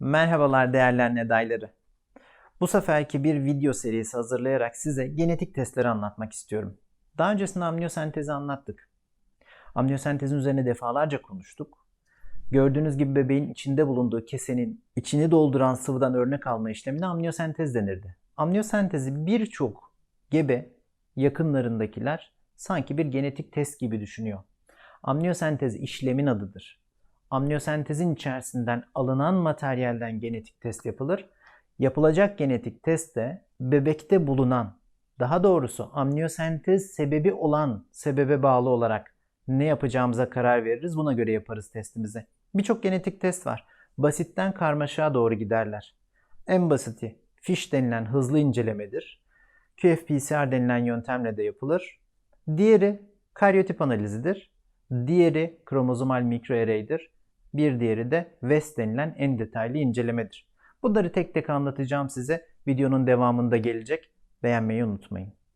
Merhabalar değerli anne adayları. Bu seferki bir video serisi hazırlayarak size genetik testleri anlatmak istiyorum. Daha öncesinde amniyosentezi anlattık. Amniyosentezin üzerine defalarca konuştuk. Gördüğünüz gibi bebeğin içinde bulunduğu kesenin içini dolduran sıvıdan örnek alma işlemine amniyosentez denirdi. Amniyosentezi birçok gebe yakınlarındakiler sanki bir genetik test gibi düşünüyor. Amniyosentez işlemin adıdır. Amniyosentezin içerisinden alınan materyalden genetik test yapılır. Yapılacak genetik test de bebekte bulunan, daha doğrusu amniyosentez sebebi olan sebebe bağlı olarak ne yapacağımıza karar veririz. Buna göre yaparız testimizi. Birçok genetik test var. Basitten karmaşaya doğru giderler. En basiti FISH denilen hızlı incelemedir. QFPCR denilen yöntemle de yapılır. Diğeri karyotip analizidir. Diğeri kromozomal mikroarray'dir. Bir diğeri de WES denilen en detaylı incelemedir. Bunları tek tek anlatacağım size. Videonun devamında gelecek. Beğenmeyi unutmayın.